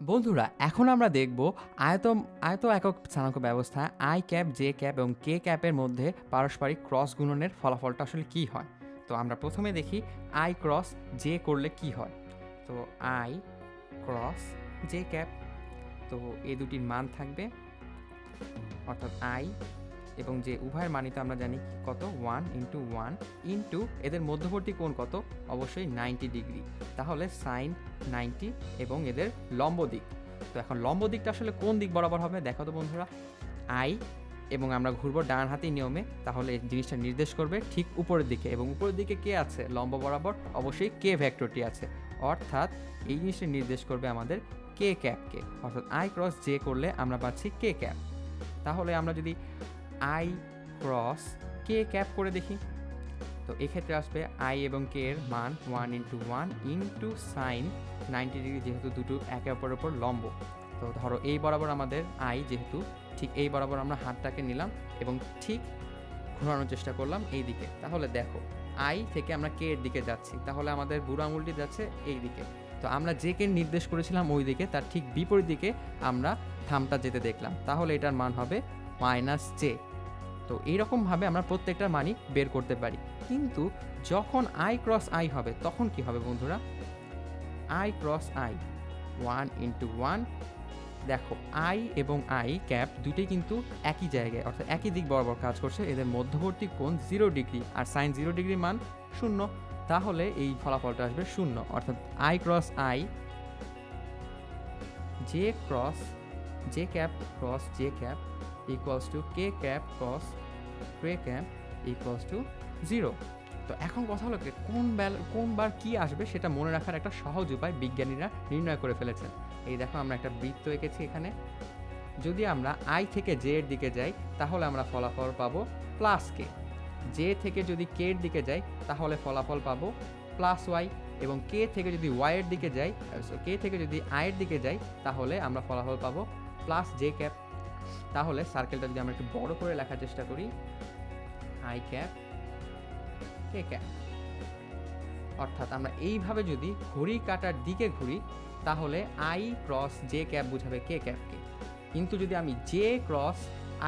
বন্ধুরা, এখন আমরা দেখব আয়ত আয়ত একক স্থানাঙ্ক ব্যবস্থা আই ক্যাপ জে ক্যাপ এবং কে ক্যাপের মধ্যে পারস্পরিক ক্রস গুণনের ফলাফলটা আসলে কী হয়? তো আমরা প্রথমে দেখি আই ক্রস জে করলে কি হয়? তো আই ক্রস জে ক্যাপ, তো এ দুটির মান থাকবে, অর্থাৎ আই এবং যে উভয়ের মানই তো আমরা জানি কত? ওয়ান ইন্টু ওয়ান ইন্টু এদের মধ্যবর্তী কোণ কত? অবশ্যই নাইনটি ডিগ্রি। তাহলে সাইন নাইনটি এবং এদের লম্ব দিক। তো এখন লম্ব দিকটা আসলে কোন দিক বরাবর হবে? দেখো তো বন্ধুরা। আই এবং আমরা ঘুরবো ডান হাতি নিয়মে। তাহলে জিনিসটা নির্দেশ করবে ঠিক উপরের দিকে এবং উপরের দিকে কে আছে? লম্ব বরাবর অবশ্যই কে ভেক্টরটি আছে। অর্থাৎ এই জিনিসটা নির্দেশ করবে আমাদের কে ক্যাপকে। অর্থাৎ আই ক্রস জে করলে আমরা পাচ্ছি কে ক্যাপ। তাহলে আমরা যদি আই ক্রস কে ক্যাপ করে দেখি। তো এক্ষেত্রে আসবে আই এবং কে এর মান one into one into sine ninety degree যেহেতু দুটো একে অপরের ওপর লম্ব। তো ধরো এই বরাবর আমাদের আই যেহেতু, ঠিক এই বরাবর আমরা হাতটাকে নিলাম এবং ঠিক ঘোরানোর চেষ্টা করলাম এই দিকে তাহলে দেখো, আই থেকে আমরা কে এর দিকে যাচ্ছি, তাহলে আমাদের বুড়ো আঙুলটি যাচ্ছে এই দিকে তো আমরা যে কে নির্দেশ করেছিলাম ওই দিকে তার ঠিক বিপরীত দিকে আমরা থামটা যেতে দেখলাম। তাহলে এটার মান হবে মাইনাস জে তো এইরকমভাবে আমরা প্রত্যেকটার মানই বের করতে পারি। কিন্তু যখন আই ক্রস আই হবে, তখন কি হবে বন্ধুরা? I cross I one into one দেখো আই এবং আই ক্যাপ দুটোই কিন্তু একই জায়গায়, অর্থাৎ একই দিক বরাবর কাজ করছে। এদের মধ্যবর্তী কোণ জিরো ডিগ্রি আর সাইন জিরো ডিগ্রি মান শূন্য। তাহলে এই ফলাফলটা আসবে শূন্য। অর্থাৎ I cross I J cross J cap cross J cap equals to K cap cross K cap equals to zero তো এখন কথা হলো কোন কোন বার কি আসবে সেটা মনে রাখার একটা সহজ উপায় বিজ্ঞানীরা নির্ণয় করে ফেলেছেন। এই দেখো আমরা একটা বৃত্ত এঁকেছি এখানে। যদি আমরা আই থেকে জে এর দিকে যাই, তাহলে আমরা ফলাফল পাবো প্লাস কে জে থেকে যদি কে এর দিকে যাই, তাহলে ফলাফল পাবো প্লাস ওয়াই এবং কে থেকে যদি ওয়াই এর দিকে যাই কে থেকে যদি আই এর দিকে যাই, তাহলে আমরা ফলাফল পাবো প্লাস জে ক্যাপ তাহলে সার্কেলটা যদি আমরা একটু বড় করে লেখার চেষ্টা করি আই ক্যাপ কে ক্যাপ অর্থাৎ আমরা এইভাবে যদি ঘড়ি কাটার দিকে ঘুরি, তাহলে আই ক্রস জে ক্যাপ বুঝাবে কে। ক্যাপকে কিন্তু যদি আমি জে ক্রস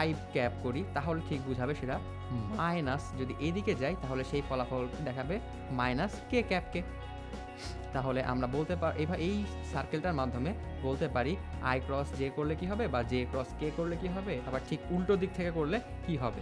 আই ক্যাপ করি, তাহলে ঠিক বুঝাবে সেটা মাইনাস যদি এদিকে যাই, তাহলে সেই ফলাফল দেখাবে মাইনাস কে। ক্যাপকে তাহলে আমরা বলতে পার এবার এই সার্কেলটার মাধ্যমে বলতে পারি আই ক্রস জে করলে কি হবে? বা জে ক্রস কে করলে কি হবে? আবার ঠিক উল্টো দিক থেকে করলে কি হবে?